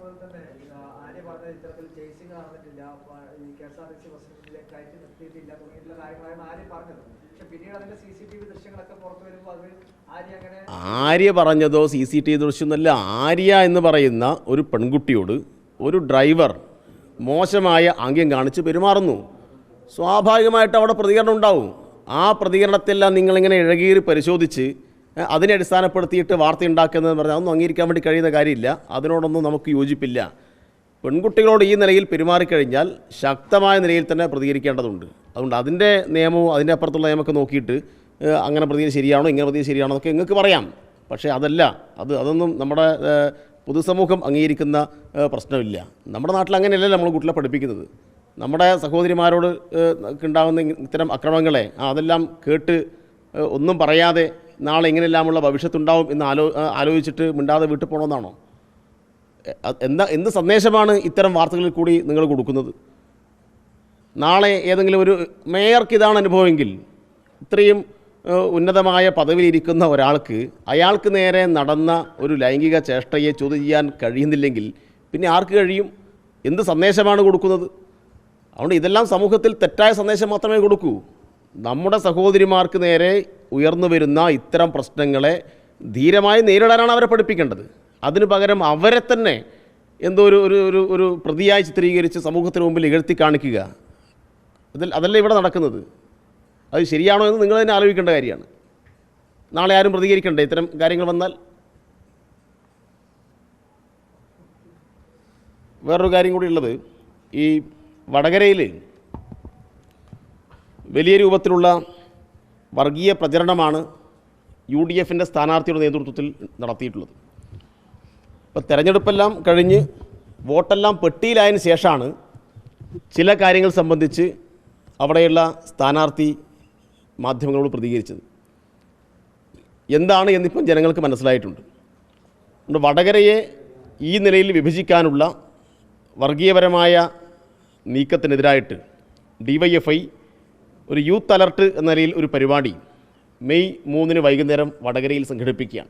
മുതൽ തന്നെ ആര്യ പറഞ്ഞ ഇത്തരത്തിൽ ചേസിങ് നടന്നിട്ടില്ല K S R T C ബസ്സിലേക്ക് കയറ്റി നിർത്തിയിട്ടില്ല തുടങ്ങിയിട്ടുള്ള കാര്യങ്ങളാണ് ആര്യ പറഞ്ഞത്. ആര്യ പറഞ്ഞതോ സി സി ടി വി ദൃശ്യമൊന്നുമല്ല. ആര്യ എന്ന് പറയുന്ന ഒരു പെൺകുട്ടിയോട് ഒരു ഡ്രൈവർ മോശമായ ആംഗ്യം കാണിച്ച് പെരുമാറുന്നു. സ്വാഭാവികമായിട്ട് അവിടെ പ്രതികരണം ഉണ്ടാവും. ആ പ്രതികരണത്തെല്ലാം നിങ്ങളിങ്ങനെ ഇഴകീറി പരിശോധിച്ച് അതിനെ അടിസ്ഥാനപ്പെടുത്തിയിട്ട് വാർത്ത ഉണ്ടാക്കുന്നതെന്ന് പറഞ്ഞാൽ അതൊന്നും അംഗീകരിക്കാൻ വേണ്ടി കഴിയുന്ന കാര്യമില്ല. അതിനോടൊന്നും നമുക്ക് യോജിപ്പില്ല. പെൺകുട്ടികളോട് ഈ നിലയിൽ പെരുമാറിക്കഴിഞ്ഞാൽ ശക്തമായ നിലയിൽ തന്നെ പ്രതികരിക്കേണ്ടതുണ്ട്. അതുകൊണ്ട് അതിന്റെ നിയമവും അതിന്റെ അപ്പുറത്തുള്ള നിയമമൊക്കെ നോക്കിയിട്ട് അങ്ങനെ പ്രതികരണം ശരിയാണോ ഇങ്ങനെ പ്രതികരണം ശരിയാണോ എന്നൊക്കെ നിങ്ങൾക്ക് പറയാം. പക്ഷേ അതല്ല അത് അതൊന്നും നമ്മുടെ പൊതുസമൂഹം അംഗീകരിക്കുന്ന പ്രശ്നമില്ല. നമ്മുടെ നാട്ടിൽ അങ്ങനെയല്ലല്ലോ നമ്മൾ കുട്ടികളെ പഠിപ്പിക്കുന്നത്. നമ്മുടെ സഹോദരിമാരോട് ഉണ്ടാകുന്ന ഇത്തരം അക്രമങ്ങളെ അതെല്ലാം കേട്ട് ഒന്നും പറയാതെ നാളെ ഇങ്ങനെയെല്ലാമുള്ള ഭവിഷ്യത്തുണ്ടാവും എന്ന് ആലോ ആലോചിച്ചിട്ട് മിണ്ടാതെ വീട്ടിൽ പോകണമെന്നാണോ എന്താ എന്ത് സന്ദേശമാണ് ഇത്തരം വാർത്തകളിൽ കൂടി നിങ്ങൾ കൊടുക്കുന്നത്? നാളെ ഏതെങ്കിലും ഒരു മേയർക്ക് ഇതാണ് അനുഭവമെങ്കിൽ ഇത്രയും ഉന്നതമായ പദവിയിലിരിക്കുന്ന ഒരാൾക്ക് അയാൾക്ക് നേരെ നടന്ന ഒരു ലൈംഗിക ചേഷ്ടയെ ചോദ്യം ചെയ്യാൻ കഴിയുന്നില്ലെങ്കിൽ പിന്നെ ആർക്ക് കഴിയും? എന്ത് സന്ദേശമാണ് കൊടുക്കുന്നത്? അതുകൊണ്ട് ഇതെല്ലാം സമൂഹത്തിൽ തെറ്റായ സന്ദേശം മാത്രമേ കൊടുക്കൂ. നമ്മുടെ സഹോദരിമാർക്ക് നേരെ ഉയർന്നു വരുന്ന ഇത്തരം പ്രശ്നങ്ങളെ ധീരമായി നേരിടാനാണ് അവരെ പഠിപ്പിക്കേണ്ടത്. അതിനു പകരം അവരെ തന്നെ എന്തോ ഒരു ഒരു ഒരു ഒരു പ്രതിയായി ചിത്രീകരിച്ച് സമൂഹത്തിന് മുമ്പിൽ ഇകഴ്ത്തി കാണിക്കുക. അതിൽ അതല്ല ഇവിടെ നടക്കുന്നത്. അത് ശരിയാണോ എന്ന് നിങ്ങൾ തന്നെ ആലോചിക്കേണ്ട കാര്യമാണ്. നാളെ ആരും പ്രതികരിക്കണ്ടേ ഇത്തരം കാര്യങ്ങൾ വന്നാൽ? വേറൊരു കാര്യം കൂടി ഉള്ളത്. ഈ വടകരയിൽ വലിയ രൂപത്തിലുള്ള വർഗീയ പ്രചരണമാണ് യു ഡി എഫിന്റെ സ്ഥാനാർത്ഥിയുടെ നേതൃത്വത്തിൽ നടത്തിയിട്ടുള്ളത്. ഇപ്പോൾ തെരഞ്ഞെടുപ്പെല്ലാം കഴിഞ്ഞ് വോട്ടെല്ലാം പെട്ടിയിലായതിനു ശേഷമാണ് ചില കാര്യങ്ങൾ സംബന്ധിച്ച് അവിടെയുള്ള സ്ഥാനാർത്ഥി മാധ്യമങ്ങളോട് പ്രതികരിച്ചത്. എന്താണ് എന്നിപ്പം ജനങ്ങൾക്ക് മനസ്സിലായിട്ടുണ്ട്? അതുകൊണ്ട് വടകരയെ ഈ നിലയിൽ വിഭജിക്കാനുള്ള വർഗീയപരമായ നീക്കത്തിനെതിരായിട്ട് ഡിവൈഎഫ്ഐ ഒരു യൂത്ത് അലർട്ട് എന്ന നിലയിൽ ഒരു പരിപാടി മെയ് മൂന്നിന് വൈകുന്നേരം വടകരയിൽ സംഘടിപ്പിക്കുകയാണ്.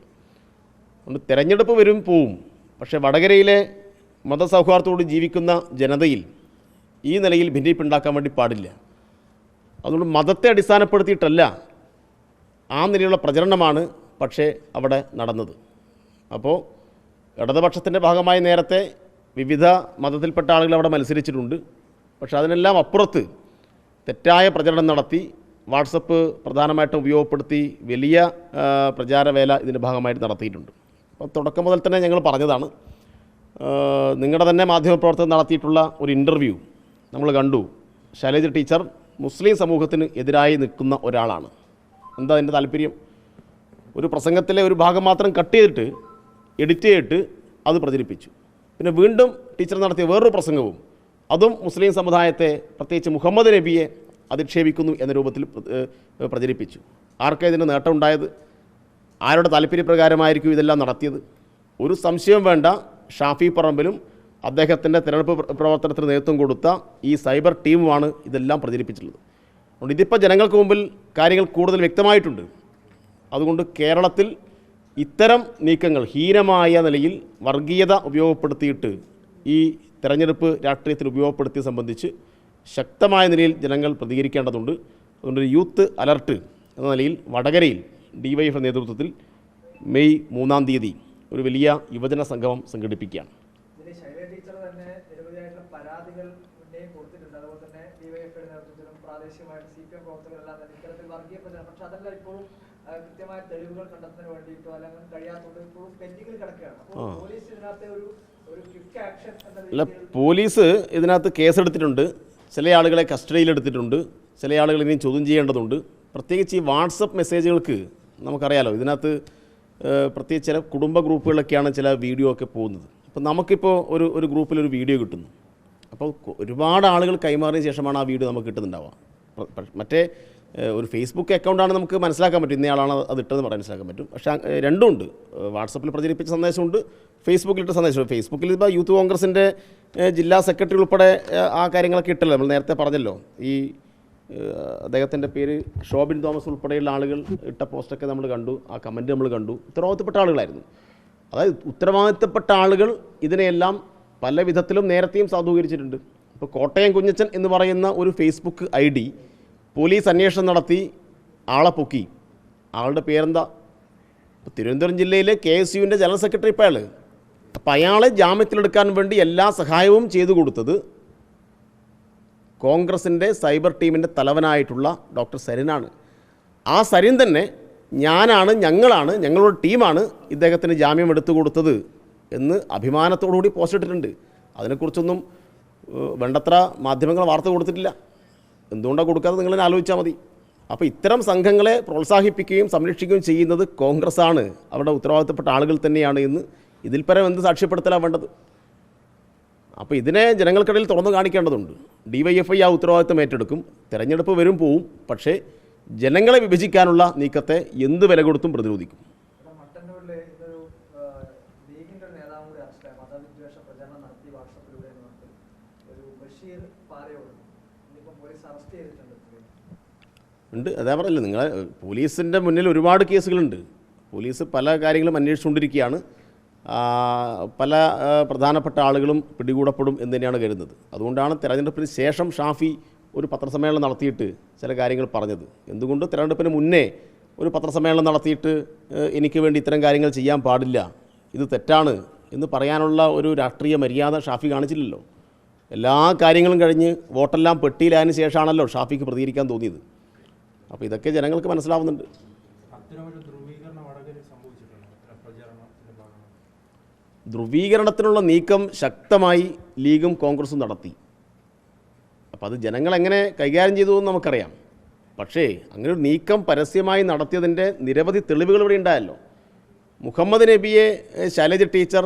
അതുകൊണ്ട് തെരഞ്ഞെടുപ്പ് വരും പോവും. പക്ഷേ വടകരയിലെ മതസൗഹാർദ്ദത്തോട് ജീവിക്കുന്ന ജനതയിൽ ഈ നിലയിൽ ഭിന്നിപ്പുണ്ടാക്കാൻ വേണ്ടി പാടില്ല. അതുകൊണ്ട് മതത്തെ അടിസ്ഥാനപ്പെടുത്തിയിട്ടല്ല ആ നിലയിലുള്ള പ്രചരണമാണ് പക്ഷേ അവിടെ നടന്നത്. അപ്പോൾ ഇടതുപക്ഷത്തിന്റെ ഭാഗമായി നേരത്തെ വിവിധ മതത്തിൽപ്പെട്ട ആളുകൾ അവിടെ മത്സരിച്ചിട്ടുണ്ട്. പക്ഷേ അതിനെല്ലാം അപ്പുറത്ത് തെറ്റായ പ്രചരണം നടത്തി വാട്സപ്പ് പ്രധാനമായിട്ടും ഉപയോഗപ്പെടുത്തി വലിയ പ്രചാരവേല ഇതിന്റെ ഭാഗമായിട്ട് നടത്തിയിട്ടുണ്ട്. അപ്പോൾ തുടക്കം മുതൽ തന്നെ ഞങ്ങൾ പറഞ്ഞതാണ് നിങ്ങളുടെ തന്നെ മാധ്യമപ്രവർത്തകർ നടത്തിയിട്ടുള്ള ഒരു ഇന്റർവ്യൂ നമ്മൾ കണ്ടു. ശൈലജ ടീച്ചർ മുസ്ലിം സമൂഹത്തിന് എതിരായി നിൽക്കുന്ന ഒരാളാണ്. എന്താ അതിന്റെ താല്പര്യം? ഒരു പ്രസംഗത്തിലെ ഒരു ഭാഗം മാത്രം കട്ട് ചെയ്തിട്ട് എഡിറ്റ് ചെയ്തിട്ട് അത് പ്രചരിപ്പിച്ചു. പിന്നെ വീണ്ടും ടീച്ചർ നടത്തിയ വേറൊരു പ്രസംഗവും അതും മുസ്ലിം സമുദായത്തെ പ്രത്യേകിച്ച് മുഹമ്മദ് നബിയെ അധിക്ഷേപിക്കുന്നു എന്ന രൂപത്തിൽ പ്രചരിപ്പിച്ചു. ആർക്കാ ഇതിന്റെ നേട്ടമുണ്ടായത്? ആരുടെ താല്പര്യപ്രകാരമായിരിക്കും ഇതെല്ലാം നടത്തിയത്? ഒരു സംശയം വേണ്ട. ഷാഫി പറമ്പിലും അദ്ദേഹത്തിന്റെ തിരഞ്ഞെടുപ്പ് പ്രവർത്തനത്തിന് നേതൃത്വം കൊടുത്ത ഈ സൈബർ ടീമുമാണ് ഇതെല്ലാം പ്രചരിപ്പിച്ചിട്ടുള്ളത്. അതുകൊണ്ട് ഇതിപ്പോൾ ജനങ്ങൾക്ക് മുമ്പിൽ കാര്യങ്ങൾ കൂടുതൽ വ്യക്തമായിട്ടുണ്ട്. അതുകൊണ്ട് കേരളത്തിൽ ഇത്തരം നീക്കങ്ങൾ ഹീനമായ നിലയിൽ വർഗീയത ഉപയോഗപ്പെടുത്തിയിട്ട് ഈ തെരഞ്ഞെടുപ്പ് രാഷ്ട്രീയത്തിൽ ഉപയോഗപ്പെടുത്തിയ സംബന്ധിച്ച് ശക്തമായ നിലയിൽ ജനങ്ങൾ പ്രതികരിക്കേണ്ടതുണ്ട്. അതുകൊണ്ട് യൂത്ത് അലർട്ട് എന്ന നിലയിൽ വടകരയിൽ ഡിവൈഎഫ് നേതൃത്വത്തിൽ മെയ് മൂന്നാം തീയതി ഒരു വലിയ യുവജന സംഗമം സംഘടിപ്പിക്കുകയാണ്. പ്രാദേശികമായിട്ട് സി പി എം പ്രവർത്തകരെല്ലാം തന്നെ ഇത്തരത്തിൽ വർഗീയ പ്രചരണം പക്ഷെ അതെല്ലാം ഇപ്പോഴും കൃത്യമായ തെളിവുകൾ കണ്ടെത്തുന്നതിന് വേണ്ടിയിട്ടോ അല്ലെങ്കിൽ കഴിയാത്തതുകൊണ്ട് ഇപ്പോഴും പെൻഡിങ്ങിൽ കിടക്കുകയാണ്. അപ്പോൾ പോലീസ് ഇതിനകത്ത് ഒരു ഒരു ക്വിക്ക് ആക്ഷൻ അല്ല പോലീസ് ഇതിനകത്ത് കേസെടുത്തിട്ടുണ്ട്. ചില ആളുകളെ കസ്റ്റഡിയിലെടുത്തിട്ടുണ്ട്. ചില ആളുകൾ ഇനിയും ചോദ്യം ചെയ്യേണ്ടതുണ്ട്. പ്രത്യേകിച്ച് ഈ വാട്സപ്പ് മെസ്സേജുകൾക്ക് നമുക്കറിയാലോ ഇതിനകത്ത് പ്രത്യേകിച്ച് ചില കുടുംബ ഗ്രൂപ്പുകളിലൊക്കെയാണ് ചില വീഡിയോ ഒക്കെ പോകുന്നത്. അപ്പോൾ നമുക്കിപ്പോൾ ഒരു ഒരു ഗ്രൂപ്പിൽ ഒരു വീഡിയോ കിട്ടുന്നു. അപ്പോൾ ഒരുപാട് ആളുകൾ കൈമാറിയ ശേഷമാണ് ആ വീഡിയോ നമുക്ക് കിട്ടുന്നുണ്ടാവുക. മറ്റേ ഒരു ഫേസ്ബുക്ക് അക്കൗണ്ടാണ് നമുക്ക് മനസ്സിലാക്കാൻ പറ്റും. ഇന്നയാളാണ് അത് ഇട്ടതെന്ന് പറയാൻ മനസ്സിലാക്കാൻ പറ്റും. പക്ഷേ രണ്ടുമുണ്ട് വാട്സപ്പിൽ പ്രചരിപ്പിച്ച സന്ദേശമുണ്ട്. ഫേസ്ബുക്കിലിട്ട സന്ദേശമുണ്ട് ഫേസ്ബുക്കിൽ ഇപ്പോൾ യൂത്ത് കോൺഗ്രസിന്റെ ജില്ലാ സെക്രട്ടറി ഉൾപ്പെടെ ആ കാര്യങ്ങളൊക്കെ ഇട്ടല്ലോ. നമ്മൾ നേരത്തെ പറഞ്ഞല്ലോ. ഈ അദ്ദേഹത്തിന്റെ പേര് ഷോബിൻ തോമസ് ഉൾപ്പെടെയുള്ള ആളുകൾ ഇട്ട പോസ്റ്റൊക്കെ നമ്മൾ കണ്ടു. ആ കമന്റ് നമ്മൾ കണ്ടു. ഉത്തരവാദിത്തപ്പെട്ട ആളുകളായിരുന്നു. അതായത് ഉത്തരവാദിത്തപ്പെട്ട ആളുകൾ ഇതിനെയെല്ലാം പല വിധത്തിലും നേരത്തെയും സാധൂകരിച്ചിട്ടുണ്ട്. ഇപ്പോൾ കോട്ടയം കുഞ്ഞച്ചൻ എന്ന് പറയുന്ന ഒരു ഫേസ്ബുക്ക് ഐ പോലീസ് അന്വേഷണം നടത്തി ആളെ പൊക്കി. ആളുടെ പേരെന്താ? ഇപ്പോൾ തിരുവനന്തപുരം ജില്ലയിലെ കെ എസ് യുവിന്റെ ജനറൽ സെക്രട്ടറി ഇപ്പോൾ അയാൾ അപ്പോൾ അയാളെ ജാമ്യത്തിലെടുക്കാൻ വേണ്ടി എല്ലാ സഹായവും ചെയ്തു കൊടുത്തത് കോൺഗ്രസിന്റെ സൈബർ ടീമിന്റെ തലവനായിട്ടുള്ള ഡോക്ടർ സരിനാണ്. ആ സരിൻ തന്നെ ഞാനാണ് ഞങ്ങളാണ് ഞങ്ങളുടെ ടീമാണ് ഇദ്ദേഹത്തിന് ജാമ്യം എടുത്തു കൊടുത്തത് എന്ന് അഭിമാനത്തോടുകൂടി പോസ്റ്റ് ഇട്ടിട്ടുണ്ട്. അതിനെക്കുറിച്ചൊന്നും വേണ്ടത്ര മാധ്യമങ്ങൾ വാർത്ത കൊടുത്തിട്ടില്ല. എന്തുകൊണ്ടാണ് കൊടുക്കാതെ നിങ്ങൾ ആലോചിച്ചാൽ മതി. അപ്പോൾ ഇത്തരം സംഘങ്ങളെ പ്രോത്സാഹിപ്പിക്കുകയും സംരക്ഷിക്കുകയും ചെയ്യുന്നത് കോൺഗ്രസ്സാണ്. അവരുടെ ഉത്തരവാദിത്തപ്പെട്ട ആളുകൾ തന്നെയാണ് എന്ന് ഇതിൽ പരം എന്ത് സാക്ഷ്യപ്പെടുത്തലാണ് വേണ്ടത്? അപ്പോൾ ഇതിനെ ജനങ്ങൾക്കിടയിൽ തുറന്നു കാണിക്കേണ്ടതുണ്ട്. ഡി വൈ എഫ് ഐ ആ ഉത്തരവാദിത്തം ഏറ്റെടുക്കും. തിരഞ്ഞെടുപ്പ് വരും പോവും. പക്ഷേ ജനങ്ങളെ വിഭജിക്കാനുള്ള നീക്കത്തെ എന്ത് വില കൊടുത്തും പ്രതിരോധിക്കും. ബഷീർ പാലയോട് ഉണ്ട്. അതാ പറയല്ലോ നിങ്ങൾ പോലീസിന്റെ മുന്നിൽ ഒരുപാട് കേസുകളുണ്ട്. പോലീസ് പല കാര്യങ്ങളും അന്വേഷിച്ചുകൊണ്ടിരിക്കുകയാണ്. പല പ്രധാനപ്പെട്ട ആളുകളും പിടികൂടപ്പെടും എന്ന് തന്നെയാണ് കരുതുന്നത്. അതുകൊണ്ടാണ് തെരഞ്ഞെടുപ്പിന് ശേഷം ഷാഫി ഒരു പത്രസമ്മേളനം നടത്തിയിട്ട് ചില കാര്യങ്ങൾ പറഞ്ഞത്. എന്തുകൊണ്ട് തെരഞ്ഞെടുപ്പിന് മുന്നേ ഒരു പത്രസമ്മേളനം നടത്തിയിട്ട് എനിക്ക് വേണ്ടി ഇത്തരം കാര്യങ്ങൾ ചെയ്യാൻ പാടില്ല? ഇത് തെറ്റാണ് എന്ന് പറയാനുള്ള ഒരു രാഷ്ട്രീയ മര്യാദ ഷാഫി കാണിച്ചില്ലല്ലോ. എല്ലാ കാര്യങ്ങളും കഴിഞ്ഞ് വോട്ടെല്ലാം പെട്ടിയിലായതിനു ശേഷമാണല്ലോ ഷാഫിക്ക് പ്രതികരിക്കാൻ തോന്നിയത്. അപ്പോൾ ഇതൊക്കെ ജനങ്ങൾക്ക് മനസ്സിലാവുന്നുണ്ട്. ധ്രുവീകരണത്തിനുള്ള നീക്കം ശക്തമായി ലീഗും കോൺഗ്രസും നടത്തി. അപ്പോൾ അത് ജനങ്ങൾ എങ്ങനെ കൈകാര്യം ചെയ്തു എന്ന് നമുക്കറിയാം. പക്ഷേ അങ്ങനെ ഒരു നീക്കം പരസ്യമായി നടത്തിയതിന്റെ നിരവധി തെളിവുകൾ ഇവിടെ ഉണ്ടായല്ലോ. മുഹമ്മദ് നബിയെ ശൈലജ ടീച്ചർ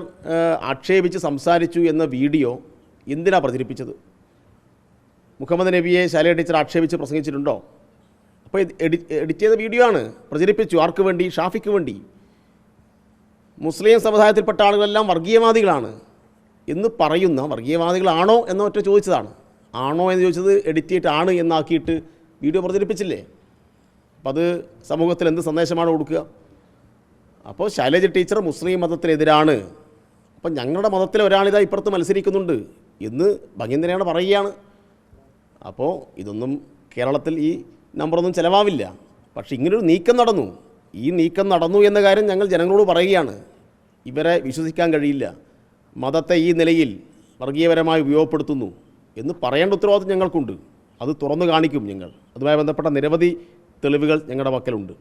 ആക്ഷേപിച്ച് സംസാരിച്ചു എന്ന വീഡിയോ എന്തിനാണ് പ്രചരിപ്പിച്ചത്? മുഹമ്മദ് നബിയെ ശൈലജ ടീച്ചർ ആക്ഷേപിച്ച് പ്രസംഗിച്ചിട്ടുണ്ടോ? അപ്പോൾ എഡിറ്റ് ചെയ്ത വീഡിയോ ആണ്. പ്രചരിപ്പിച്ചു. ആർക്ക് വേണ്ടി? ഷാഫിക്ക് വേണ്ടി. മുസ്ലിം സമുദായത്തിൽപ്പെട്ട ആളുകളെല്ലാം വർഗീയവാദികളാണ് എന്ന് പറയുന്ന വർഗീയവാദികളാണോ എന്നൊറ്റ ചോദിച്ചതാണ്. ആണോ എന്ന് ചോദിച്ചത് എഡിറ്റ് ചെയ്തിട്ട് ആണ് എന്നാക്കിയിട്ട് വീഡിയോ പ്രചരിപ്പിച്ചില്ലേ? അപ്പം അത് സമൂഹത്തിൽ എന്ത് സന്ദേശമാണ് കൊടുക്കുക? അപ്പോൾ ശൈലജ ടീച്ചർ മുസ്ലിം മതത്തിനെതിരാണ്. അപ്പം ഞങ്ങളുടെ മതത്തിലെ ഒരാളിതാ ഇപ്പുറത്ത് മത്സരിക്കുന്നുണ്ട്. എന്ന് ഭംഗിന്ദനെയാണ് പറയുകയാണ്. അപ്പോൾ ഇതൊന്നും കേരളത്തിൽ ഈ നമ്പറൊന്നും ചിലവാവില്ല. പക്ഷേ ഇങ്ങനൊരു നീക്കം നടന്നു. ഈ നീക്കം നടന്നു എന്ന കാര്യം ഞങ്ങൾ ജനങ്ങളോട് പറയുകയാണ്. ഇവരെ വിശ്വസിക്കാൻ കഴിയില്ല. മതത്തെ ഈ നിലയിൽ വർഗീയപരമായി ഉപയോഗപ്പെടുത്തുന്നു എന്ന് പറയേണ്ട ഉത്തരവാദിത്വം ഞങ്ങൾക്കുണ്ട്. അത് തുറന്നു കാണിക്കും ഞങ്ങൾ. അതുമായി ബന്ധപ്പെട്ട നിരവധി തെളിവുകൾ ഞങ്ങളുടെ പക്കലുണ്ട്.